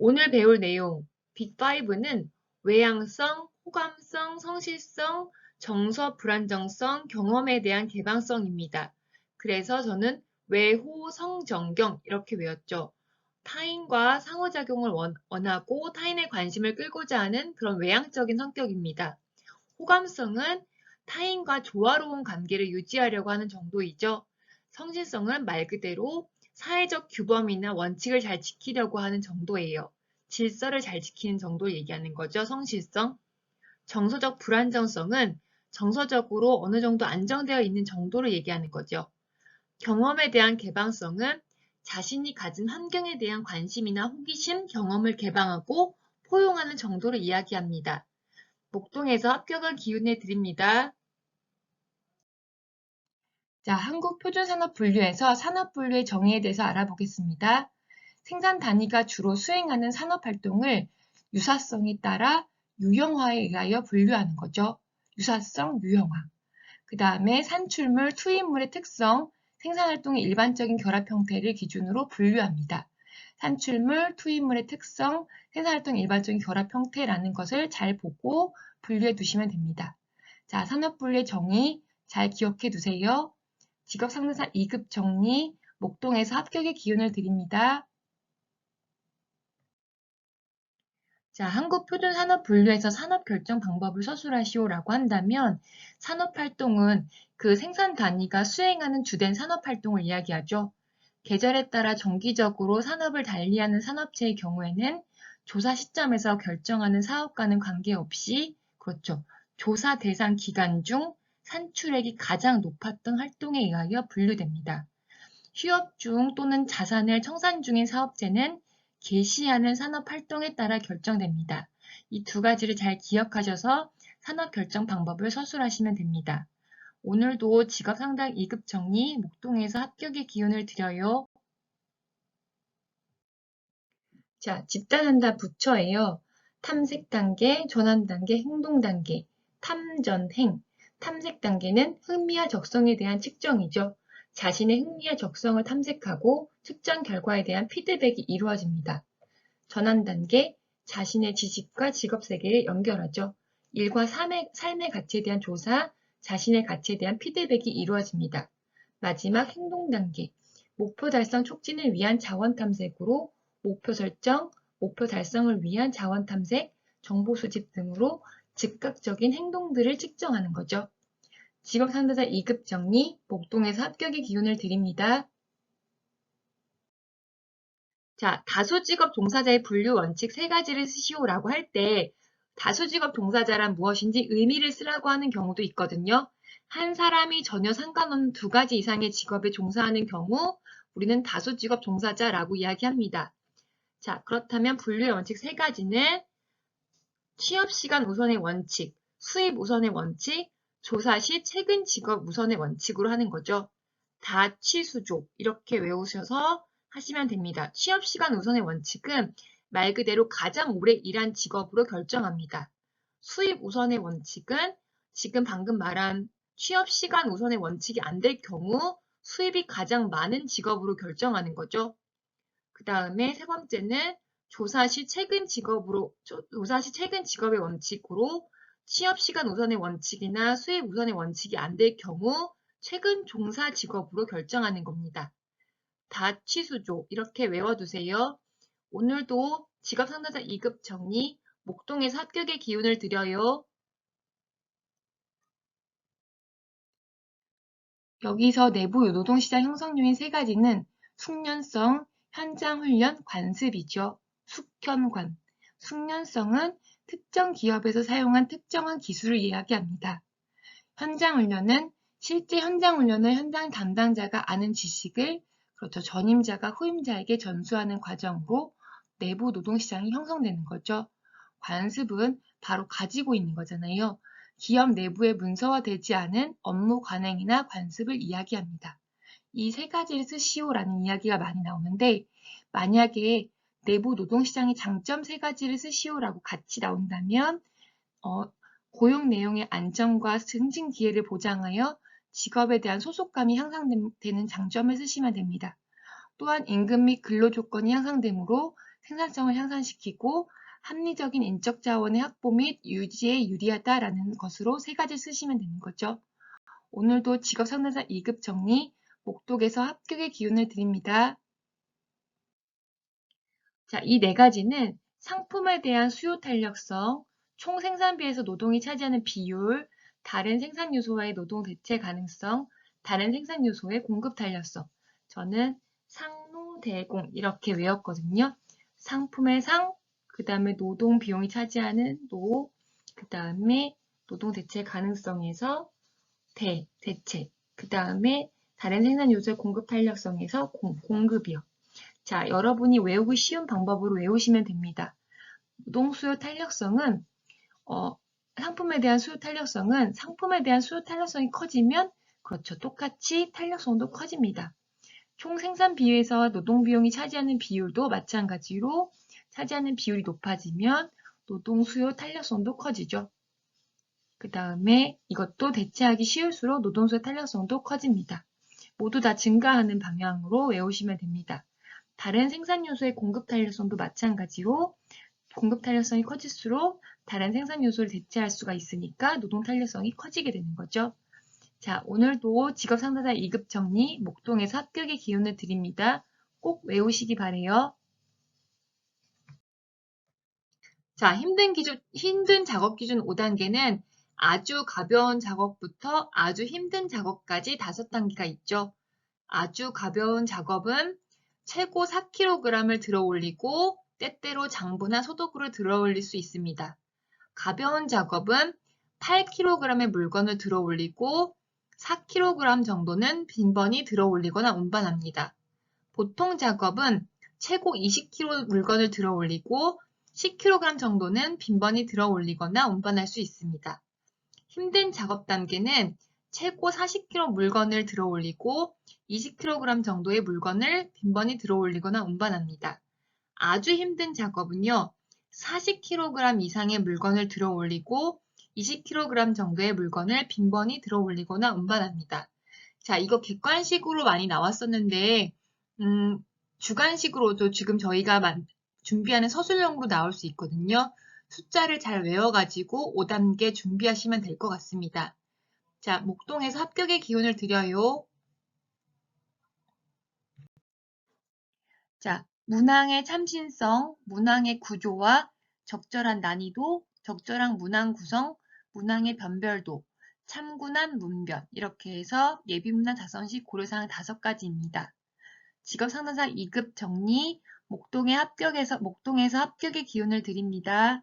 오늘 배울 내용 빅5는 외향성, 호감성, 성실성, 정서 불안정성, 경험에 대한 개방성입니다. 그래서 저는 외호, 성정경 이렇게 외웠죠. 타인과 상호작용을 원, 원하고 타인의 관심을 끌고자 하는 그런 외향적인 성격입니다. 호감성은 타인과 조화로운 관계를 유지하려고 하는 정도이죠. 성실성은 말 그대로 사회적 규범이나 원칙을 잘 지키려고 하는 정도예요. 질서를 잘 지키는 정도를 얘기하는 거죠. 성실성. 정서적 불안정성은 정서적으로 어느 정도 안정되어 있는 정도를 얘기하는 거죠. 경험에 대한 개방성은 자신이 가진 환경에 대한 관심이나 호기심, 경험을 개방하고 포용하는 정도를 이야기합니다. 목동에서 합격을 기운해 드립니다. 자, 한국 표준 산업 분류에서 산업 분류의 정의에 대해서 알아보겠습니다. 생산 단위가 주로 수행하는 산업 활동을 유사성에 따라 유형화에 의하여 분류하는 거죠. 유사성, 유형화. 그 다음에 산출물, 투입물의 특성, 생산활동의 일반적인 결합 형태를 기준으로 분류합니다. 산출물, 투입물의 특성, 생산활동의 일반적인 결합 형태라는 것을 잘 보고 분류해 두시면 됩니다. 자, 산업 분류의 정의 잘 기억해 두세요. 직업상대사 2급 정리, 목동에서 합격의 기운을 드립니다. 자, 한국 표준 산업 분류에서 산업 결정 방법을 서술하시오라고 한다면 산업 활동은 그 생산 단위가 수행하는 주된 산업 활동을 이야기하죠. 계절에 따라 정기적으로 산업을 달리하는 산업체의 경우에는 조사 시점에서 결정하는 사업과는 관계없이 그렇죠. 조사 대상 기간 중 산출액이 가장 높았던 활동에 의하여 분류됩니다. 휴업 중 또는 자산을 청산 중인 사업체는 개시하는 산업 활동에 따라 결정됩니다. 이 두 가지를 잘 기억하셔서 산업 결정 방법을 서술하시면 됩니다. 오늘도 직업 상당 2급 정리 목동에서 합격의 기운을 드려요. 자, 집단한다 부처예요. 탐색 단계, 전환 단계, 행동 단계, 탐전행, 탐색 단계는 흥미와 적성에 대한 측정이죠. 자신의 흥미와 적성을 탐색하고 측정 결과에 대한 피드백이 이루어집니다. 전환 단계, 자신의 지식과 직업 세계를 연결하죠. 일과 삶의, 삶의 가치에 대한 조사, 자신의 가치에 대한 피드백이 이루어집니다. 마지막 행동 단계, 목표 달성 촉진을 위한 자원 탐색으로 목표 설정, 목표 달성을 위한 자원 탐색, 정보 수집 등으로 즉각적인 행동들을 측정하는 거죠. 직업 상대자 2급 정리, 목동에서 합격의 기운을 드립니다. 자, 다수직업 동사자의 분류 원칙 세 가지를 쓰시오라고 할 때 다수직업 동사자란 무엇인지 의미를 쓰라고 하는 경우도 있거든요. 한 사람이 전혀 상관없는 두 가지 이상의 직업에 종사하는 경우 우리는 다수직업 종사자라고 이야기합니다. 자, 그렇다면 분류의 원칙 세 가지는 취업시간 우선의 원칙, 수입 우선의 원칙, 조사 시 최근 직업 우선의 원칙으로 하는 거죠. 다취수족 이렇게 외우셔서 하시면 됩니다. 취업시간 우선의 원칙은 말 그대로 가장 오래 일한 직업으로 결정합니다. 수입 우선의 원칙은 지금 방금 말한 취업시간 우선의 원칙이 안 될 경우 수입이 가장 많은 직업으로 결정하는 거죠. 그 다음에 세 번째는 조사 시 최근 직업으로, 조사 시 최근 직업의 원칙으로 취업 시간 우선의 원칙이나 수입 우선의 원칙이 안 될 경우 최근 종사 직업으로 결정하는 겁니다. 다 취수조 이렇게 외워두세요. 오늘도 직업 상담자 2급 정리 목동에서 합격의 기운을 드려요. 여기서 내부 노동시장 형성 요인 세 가지는 숙련성, 현장 훈련 관습이죠. 숙현관. 숙련성은 특정 기업에서 사용한 특정한 기술을 이야기합니다. 현장 훈련은 실제 현장 훈련을 현장 담당자가 아는 지식을 그렇죠. 전임자가 후임자에게 전수하는 과정으로 내부 노동시장이 형성되는 거죠. 관습은 바로 가지고 있는 거잖아요. 기업 내부에 문서화되지 않은 업무 관행이나 관습을 이야기합니다. 이 세 가지를 쓰시오라는 이야기가 많이 나오는데 만약에 내부 노동시장의 장점 세 가지를 쓰시오라고 같이 나온다면 어, 고용 내용의 안정과 승진 기회를 보장하여 직업에 대한 소속감이 향상되는 장점을 쓰시면 됩니다. 또한 임금 및 근로 조건이 향상되므로 생산성을 향상시키고 합리적인 인적 자원의 확보 및 유지에 유리하다라는 것으로 세 가지 쓰시면 되는 거죠. 오늘도 직업 상담사 2급 정리, 목독에서 합격의 기운을 드립니다. 자, 이 네 가지는 상품에 대한 수요 탄력성, 총 생산비에서 노동이 차지하는 비율, 다른 생산 요소와의 노동 대체 가능성, 다른 생산 요소의 공급 탄력성. 저는 상노대공 이렇게 외웠거든요. 상품의 상, 그 다음에 노동 비용이 차지하는 노, 그 다음에 노동 대체 가능성에서 대, 대체, 그 다음에 다른 생산 요소의 공급 탄력성에서 공, 공급이요. 자, 여러분이 외우기 쉬운 방법으로 외우시면 됩니다. 노동 수요 탄력성은 어, 상품에 대한 수요 탄력성은 상품에 대한 수요 탄력성이 커지면 그렇죠. 똑같이 탄력성도 커집니다. 총 생산 비율에서 노동 비용이 차지하는 비율도 마찬가지로 차지하는 비율이 높아지면 노동 수요 탄력성도 커지죠. 그 다음에 이것도 대체하기 쉬울수록 노동 수요 탄력성도 커집니다. 모두 다 증가하는 방향으로 외우시면 됩니다. 다른 생산 요소의 공급 탄력성도 마찬가지로 공급 탄력성이 커질수록 다른 생산 요소를 대체할 수가 있으니까 노동 탄력성이 커지게 되는 거죠. 자, 오늘도 직업 상담사 2급 정리 목동에서 합격의 기운을 드립니다. 꼭 외우시기 바래요. 자, 힘든 기준, 힘든 작업 기준 5단계는 아주 가벼운 작업부터 아주 힘든 작업까지 5단계가 있죠. 아주 가벼운 작업은 최고 4kg을 들어 올리고 때때로 장부나 소독으로 들어 올릴 수 있습니다. 가벼운 작업은 8kg의 물건을 들어 올리고 4kg 정도는 빈번히 들어 올리거나 운반합니다. 보통 작업은 최고 20kg 물건을 들어 올리고 10kg 정도는 빈번히 들어 올리거나 운반할 수 있습니다. 힘든 작업 단계는 최고 40kg 물건을 들어 올리고 20kg 정도의 물건을 빈번히 들어 올리거나 운반합니다. 아주 힘든 작업은요. 40kg 이상의 물건을 들어 올리고 20kg 정도의 물건을 빈번히 들어 올리거나 운반합니다. 자, 이거 객관식으로 많이 나왔었는데 음, 주관식으로도 지금 저희가 준비하는 서술형으로 나올 수 있거든요. 숫자를 잘 외워가지고 5단계 준비하시면 될 것 같습니다. 자, 목동에서 합격의 기운을 드려요. 자, 문항의 참신성, 문항의 구조와 적절한 난이도, 적절한 문항 구성, 문항의 변별도, 참군한 문변 이렇게 해서 예비문항 자선식 고려사항 다섯 가지입니다. 직업상담사 2급 정리, 목동의 합격에서 목동에서 합격의 기운을 드립니다.